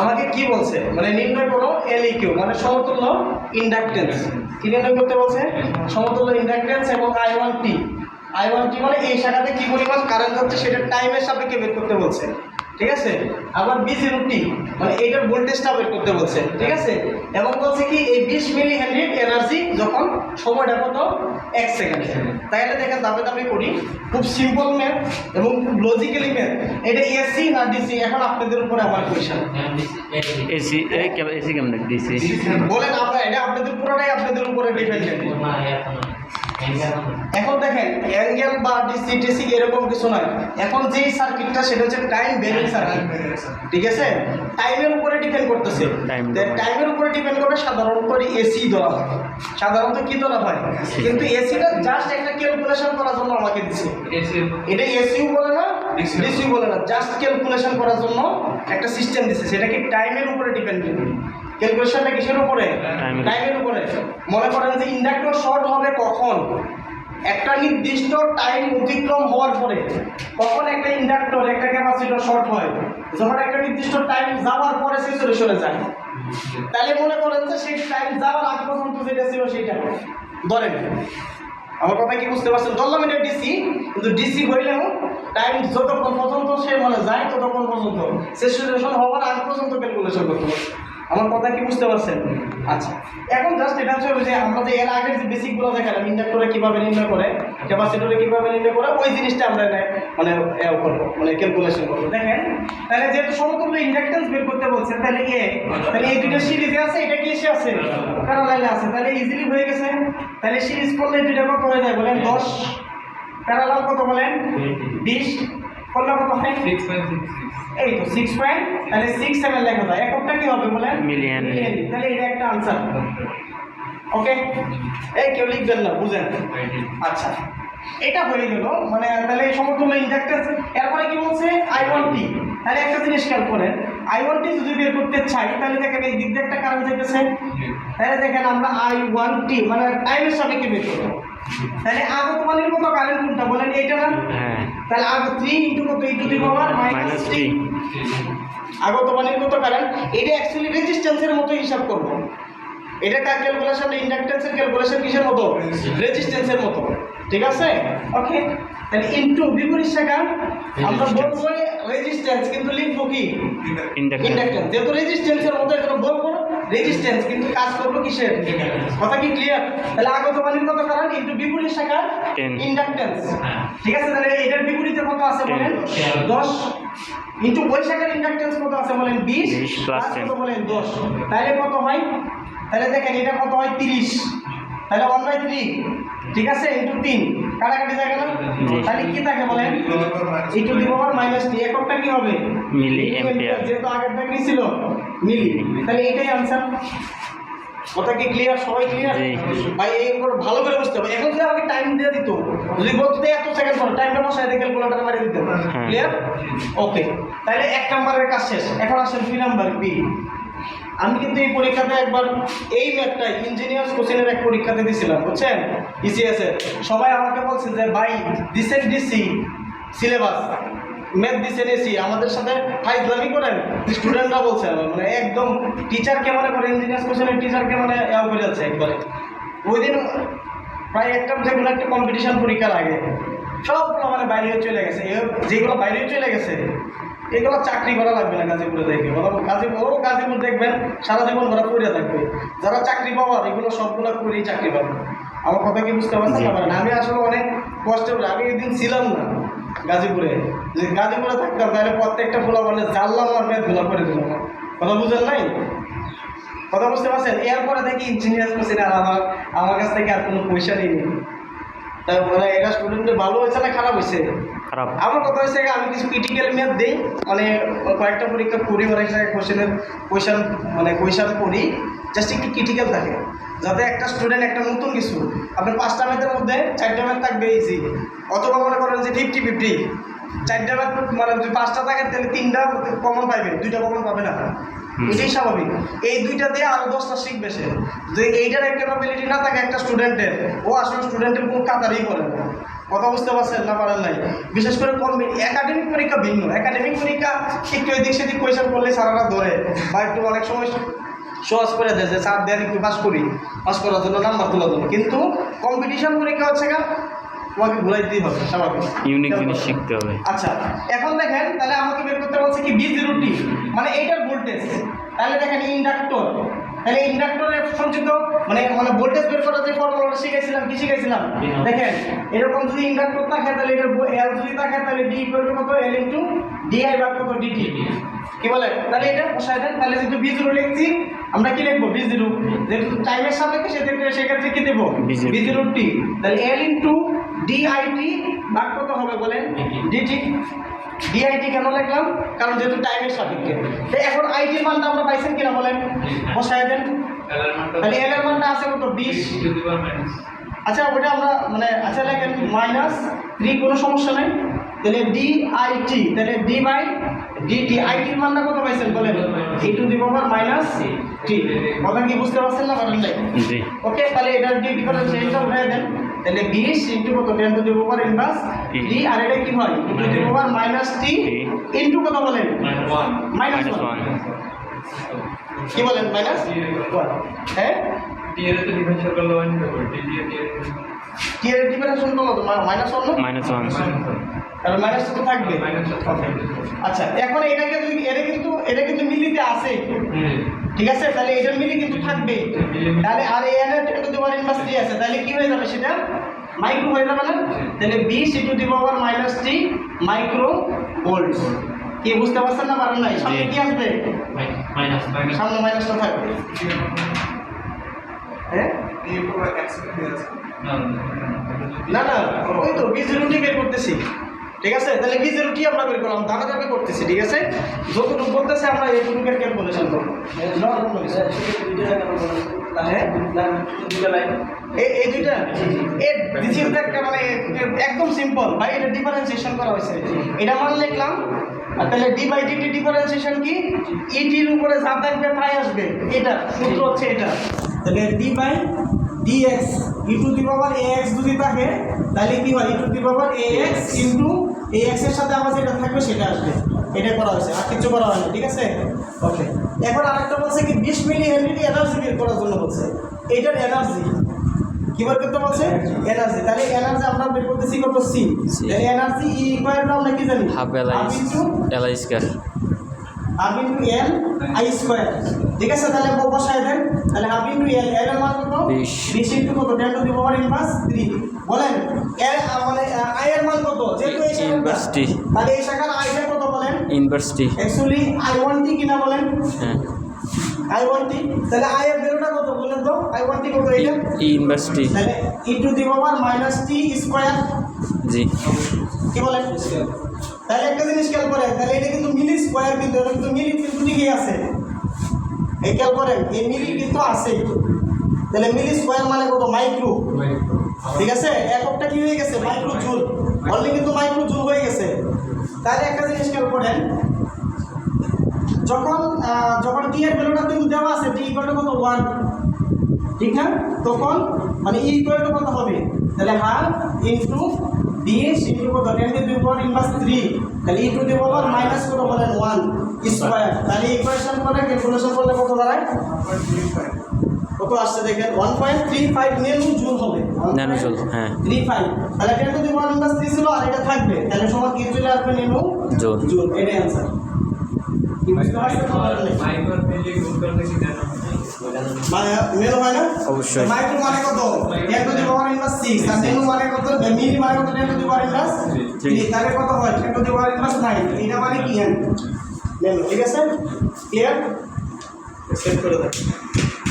আমাকে কি বলছে? মানে নির্ণয় করো এল ইউ মানে সমতুল্য ইন্ডাকটেন্স কি নির্ণয় করতে বলছে? সমতুল্য ইন্ডাকটেন্স এবং I one T I one T মানে এই শাখাতে কি পরিমাণ কারেন্ট হচ্ছে সেটা টাইমের সাপেক্ষে বের করতে বলছে। ঠিক আছে? আবার বি জিরো টি মানে এইটার ভোল্টেজটা বের করতে বলছে ঠিক আছে? এবং বলছে কি এই বিশ মিলি হেনরির এনার্জি যখন সময়টা কত? এক সেকেন্ড তাহলে দেখেন দামে দামে করি। খুব সিম্পল ম্যাথ এবং খুব লজিক্যালি ম্যাথ এটা এসি না ডিসি এখন আপনাদের উপরে আমার কোয়েশন এসি এসি কেমন ডিসি বলেন আমরা এটা আপনাদের পুরোটাই আপনাদের উপরে ডিপেন্ডেন্ট এখন দেখেন অ্যাঙ্গেল বা ডিসি টিসি এরকম কিছু নয়। এখন যেই সার্কিটটা সেটা হচ্ছে টাইম বেরিং সার্কিট ঠিক আছে? টাইমের উপরে ডিপেন্ড করতেছে। টাইমের উপরে। ডিপেন্ড করে সাধারণত করে এসি ধরা হয়। সাধারণত কি ধরা হয়? কিন্তু এসিটা জাস্ট একটা ক্যালকুলেশন করার জন্য আমাকে দিচ্ছে এটা এসিও বলে না ডিসিও বলে না জাস্ট ক্যালকুলেশন করার জন্য একটা সিস্টেম দিচ্ছে সেটা কি টাইমের উপরে ডিপেন্ড ক্যালকুলেশনটা কিসের উপরে? টাইমের উপরে। মনে করেন যে ইন্ডাক্টর শর্ট হবে কখন? একটা নির্দিষ্ট টাইম অতিক্রম হওয়ার পরে। কখন একটা ইন্ডাক্টর একটা ক্যাপাসিটর শর্ট হয়? যখন একটা নির্দিষ্ট টাইম যাওয়ার পরে স্যাচুরেশনে যায়। তাহলে মনে করেন যে সেই টাইম যাওয়ার আগ পর্যন্ত যেটা ছিল সেইটা। ধরেন আমার কথা কি বুঝতে পারছেন? ধরলাম এটা ডিসি কিন্তু ডিসি হইলেও টাইম যতক্ষণ পর্যন্ত সে মানে যায় ততক্ষণ পর্যন্ত স্যাচুরেশন হওয়ার আগ পর্যন্ত ক্যালকুলেশন করতে পারছে আমার কথা কি বুঝতে পারছেন? আচ্ছা এখন জাস্ট এটা হচ্ছে যে আমরা যে এর আগের যে বেসিকগুলো দেখালাম ইন্ডাক্টরে কীভাবে নির্ণয় করে ক্যাপাসিটরে কীভাবে নির্ণয় করে ওই জিনিসটা আমরা মানে এ করব মানে ক্যালকুলেশন করব। দেখেন তাহলে যেহেতু সমতুল্য ইন্ডাকটেন্স বের করতে বলছে তাহলে এ তাহলে এই দুটো সিরিজে আছে এটা কি এসে আছে? প্যারালালে আছে। তাহলে ইজিলি হয়ে গেছে। তাহলে সিরিজ করলে দুইটা কত হয়ে যায় বলেন? দশ। প্যারালাল কত বলেন? বিশ। করলে কত হয়? এই তো সিক্স পয়েন্ট তাহলে সিক্স সেভেন লেখা যায় এককটা কি হবে বলেন? Million. তাহলে এটা একটা আনসার ওকে এই কেউ লিখবেন না বুঝেন। আচ্ছা। এটা হয়ে গেল মানে তাহলে সমতুল্য ইন্ডাক্টেন্স এরপরে কি বলছে? আই ওয়ান টি তাহলে একটা জিনিস খেয়াল করেন আই ওয়ান টি যদি বের করতে চাই তাহলে দেখেন এই দিক দিয়ে একটা কারেন্ট যেতেছে তাহলে দেখেন আমরা আই ওয়ান টি মানে টাইমের সাপেক্ষে বের করব। তাহলে আগত মানের মতো কারেন্ট কোনটা বলেন? এইটা না? হ্যাঁ। তাহলে আগ থ্রি ইন্টু কত? Into the power minus three আগত মানের কত কারেন্ট এটা অ্যাকচুয়ালি রেজিস্ট্যান্সের মতো হিসাব করব। এটা কার ক্যালকুলেশন ইন্ডাকটেন্সের ক্যালকুলেশন কিসের মতো? রেজিস্ট্যান্সের মতো। ঠিক আছে? ওকে তাহলে ইনটু বিপরীত শাখা আমরা বলব রেজিস্ট্যান্স কিন্তু লিখব কি? ইন্ডাকটেন্স যেহেতু রেজিস্ট্যান্সের মতো এখানে বলব রেজিস্ট্যান্স কিন্তু কাজ করব কিসের? কথা কি ক্লিয়ার তাহলে আগত মানের কত কারণ ইনটু বিপরীত শাখা Ten. ইন্ডাকটেন্স ঠিক আছে? তাহলে এটার বিপরীতে কত আছে. বলেন? দশ। ইন্টু ওই শাখার ইন্ডাকটেন্স কত আছে বলেন? বিশ। 20 plus আর 10 কত বলেন? দশ। তাহলে কত হয়? তাহলে দেখেন এটা কত হয়? তিরিশ। তাহলে ওয়ান বাই থ্রি ঠিক আছে? ইন্টু তিন। কাটাকাটি থাকে না তাহলে কি থাকে বলেন? ইন্টু দি পাওয়ার মাইনাস টি এককটা কি হবে? মিলি এম্পিয়ার যেহেতু আগেরটা কি ছিল মিলি। তাহলে এটাই আনসার কথা কি ক্লিয়ার সবাই ক্লিয়ার ভাই এই ভালো করে বুঝতে হবে। এখন যদি আমাকে টাইম দিয়ে দিত যদি বলতো এত সেকেন্ড পর টাইমটা বসায় দিয়ে ক্যালকুলেটার মারিয়ে দিতে। ক্লিয়ার ওকে তাহলে এক নাম্বারের কাজ শেষ। এখন আসেন দুই নাম্বার বি আমি কিন্তু এই পরীক্ষাতে একবার এই ম্যাথটা ইঞ্জিনিয়ার্স কোশ্চেনের এক পরীক্ষাতে দিয়েছিলাম বুঝছেন? ইসিএস এর। সবাই আমাকে বলছে যে, ভাই দিছেন ডিসি সিলেবাস ম্যাথ দিছেন এসি আমাদের সাথে ফাইজলামি করেন। স্টুডেন্টরা বলছে মানে একদম টিচারকে মনে করে ইঞ্জিনিয়ার্স কোশ্চেনের টিচারকে মানে এও করে যাচ্ছে একবারে। ওই দিন প্রায় একটা যেগুলো একটা কম্পিটিশন পরীক্ষার আগে সবগুলো মানে বাইরে চলে গেছে। যেগুলো বাইরে চলে গেছে এগুলো চাকরি করা লাগবে না গাজীপুরে দেখে। বলো গাজীপুর ও গাজীপুর দেখবেন সারা জীবন ওরা পড়ে থাকবে। যারা চাকরি পাওয়ার এগুলো সবগুলো করেই চাকরি পাবে। আমার কথা কি বুঝতে পারছেন? না পারেন আমি আসলে অনেক কষ্ট করে আমি একদিন ছিলাম না গাজীপুরে। যে গাজীপুরে থাকতাম তাহলে প্রত্যেকটা ফুলা মানে জানলাম আর মেয়ে ধুলা করে দিলাম কথা বুঝেন নাই? কথা বুঝতে পারছেন? এরপরে দেখি ইঞ্জিনিয়ার কোশ্চেন আর আমার আমার কাছ থেকে আর কোনো পয়সা নেই। মানে এটা স্টুডেন্টের ভালো হয়েছে না খারাপ হয়েছে? খারাপ। আমার কথা হয়েছে আমি কিছু ক্রিটিক্যাল ম্যাথ দিই মানে কয়েকটা পরীক্ষা করি অনেক জায়গায় কোশ্চেনের কোয়েশন মানে কোয়েশন করি জাস্ট একটু ক্রিটিক্যাল থাকে। যাতে একটা স্টুডেন্ট একটা নতুন কিছু আপনার পাঁচটা ম্যাথের মধ্যে চারটা ম্যাথ থাকবে ইজি অথবা মনে করেন যে ফিফটি ফিফটি চারটা ম্যাথ মানে যদি পাঁচটা থাকে তাহলে তিনটা কমন পাইবে দুইটা কমন পাবে না। এটাই স্বাভাবিক। এই দুইটা দিয়ে আরও দশটা শিখবে সে। যদি এইটার ক্যাপাবিলিটি না থাকে একটা স্টুডেন্টের ও আসলে স্টুডেন্টের কোনো কাতারই করে না কথা বুঝতে পারছেন না পারেন নাই? বিশেষ করে কম একাডেমিক পরীক্ষা ভিন্ন। একাডেমিক পরীক্ষা একটু এদিক সেদিক কোয়েশন করলে সারারা ধরে বা একটু অনেক সময় সহজ করে দেয় যে স্যার দেন একটু পাস করি। পাস করার জন্য নাম্বার তোলার জন্য। কিন্তু কম্পিটিশন পরীক্ষা হচ্ছে গা তোমাকে ঘুরাই দিতেই হবে স্বাভাবিক। ইউনিক জিনিস শিখতে হবে। আচ্ছা এখন দেখেন তাহলে আমাকে বের করতে বলছে কি বি জিরো টি মানে এইটার ভোল্টেজ তাহলে দেখেন ইন্ডাক্টর তাহলে ইন্ডাক্টরের সঞ্চিত মানে মানে ভোল্টেজ বের করার যে ফর্মুলাটা শিখেছিলাম কি শিখেছিলাম দেখেন এরকম যদি ইন্ডাক্টর থাকে তাহলে এটার এল যদি থাকে তাহলে ডি ইকুয়াল টু কত? এল ইন্টু ডিআই ভাগ কত? ডিটি কি বলে? তাহলে এটা বসায় দেন। তাহলে যেহেতু বি জিরো লিখছি আমরা কি লিখব? বি জিরো যেহেতু টাইমের সাপেক্ষে সেক্ষেত্রে সেক্ষেত্রে কি দেবো? B0 বি জিরো টি তাহলে এল ইন্টু ডিআইটি ভাগ কত হবে বলেন? ডিটি ডিআইটি কেন লিখলাম কারণ যেহেতু টাইমের সাপেক্ষে। তো এখন আইটির মানটা আমরা পাইছেন কিনা বলেন? বসায় দেন। তাহলে এল এর মানটা আছে কত? বিশ। আচ্ছা ওটা আমরা মানে আচ্ছা লেখেন মাইনাস থ্রি কোনো সমস্যা নেই। তাহলে ডি আই টি তাহলে ডি বাই ডিটি আইটির মানটা কত পাইছেন বলেন? ই টু দি পাওয়ার মাইনাস টি কথা কি বুঝতে পারছেন না পারেন নাই? ওকে তাহলে এটার ডি ডিফারেন্স এইটা উঠাই দেন। তাহলে বিশ ইন্টু কত? Ten to the power inverse three আর এটা কি হয়? To the power minus T. Into কত বলেন? মাইনাস ওয়ান ওয়ান কি বলেন? মাইনাস ওয়ান হ্যাঁ? টি এর ডিফারেন্স কোন কত মাইনাস ওয়ান মাইনাস ওয়ান তাহলে মাইনাস তো থাকবে? আচ্ছা এখন এটাকে যদি এটা কিন্তু এটা কিন্তু মিলিতে আছে ঠিক আছে? তাহলে এটার মিলি কিন্তু থাকবে। তাহলে আর এ এর ten to the inverse T আছে। তাহলে কি হয়ে যাবে সেটা? মাইক্রো হয়ে যাবে না? তাহলে B C to the power minus T micro volt কি বুঝতে পারছেন না? পারেন নাই? সামনে কি আসবে? সামনে মাইনাসটা থাকবে। হ্যাঁ? না না ওই তো বি জিরো টি বের করতেছি। ঠিক আছে? তাহলে বি জিরো টি আমরা বের করলাম ধাপে ধাপে করতেছি, ঠিক আছে? যতটুকু বলতেছে আমরা এইটুকুর ক্যালকুলেশন করব? এই দুইটা? দিস ইজ একটা মানে একদম সিম্পল ভাই, এটা ডিফারেন্সিয়েশন করা হয়েছে। এটা মান লিখলাম। তাহলে ডি বাই ডিটি ডিফারেন্সিয়েশন কি? ইটির উপরে যা থাকবে তাই আসবে। এটা, সূত্র হচ্ছে এটা। তাহলে D by DX E to the power A X যদি থাকে, তাহলে কি হয়? E to the power A X into A এক্সের সাথে আবার যেটা থাকবে সেটা আসবে। এটা করা হয়েছে আর কিছু করা হয়নি ঠিক আছে? ওকে এখন আরেকটা বলছে কি বিশ মিলি হেনরি এনার্জি বের করার জন্য বলছে। এইটার এনার্জি কি বের করতে বলছে? এনার্জি। তাহলে এনার্জি আমরা বের করতেছি কত সি তাহলে এনার্জি ই ইকুয়াল টু আমরা কি জানি? Half L I square half into L I square ঠিক আছে তাহলে বসায় দেন। তাহলে হাফ ইন্টু এল এল এর মান কত? বিশ। ইন্টু কত? Ten to the power inverse three বলেন এল মানে আই এর মান কত? যেহেতু এই শাখাটা ইনভার্স টি তাহলে এই শাখার আই এর কত বলেন? Inverse T actually I one T কিনা বলেন? হ্যাঁ। আই ওয়ান টি তাহলে আই এর ভ্যালুটা কত বলেন তো? আই ওয়ান টি কত এটা? ই ইনভার্স টি তাহলে E to the power minus T square জি। কি বলেন? তাহলে একটা জিনিস খেয়াল করেন তাহলে এটা কিন্তু মিলি স্কোয়ার কিন্তু এটা কিন্তু মিলি কিন্তু ঠিকই আছে। এই খেয়াল করেন এই মিলি কিন্তু আছে? তাহলে মিলি স্কোয়ার মানে কত? মাইক্রো ঠিক আছে? এককটা কি হয়ে গেছে? মাইক্রো জুল কিন্তু মাইক্রো জুল হয়ে গেছে। তাহলে একটা জিনিস খেয়াল করেন, যখন যখন টি এর ভ্যালুটা কিন্তু দেওয়া আছে টি ইকুয়াল কত? ওয়ান ঠিক না? তখন মানে ই ইকুয়াল টু কত হবে? তাহলে হাফ ইন্টু বিএস ইন্টু কত? টেন টু ইনভার্স থ্রি তাহলে E to the power minus square. তাহলে ইকুয়েশন করে ক্যালকুলেশন করলে কত দাঁড়ায়? কত আসছে দেখেন? One point three five nano joule হবে ন্যানো জুল হ্যাঁ থ্রি ফাইভ তাহলে ten to the power three ছিল আর এটা থাকবে তাহলে সমান কি চলে আসবে? নেনু জুল জুল এটাই অ্যান্সার? মানে অবশ্যই। মাইক্রো মানে কত? Ten to the power inverse six R nano মানে কত মিলি মানে কত? Ten to the power inverse Three। তাহলে কত হয়? Ten to the power inverse nine এটা মানে কি? হ্যাঁ নেনু ঠিক আছে? ক্লিয়ার? সেভ করে দেন।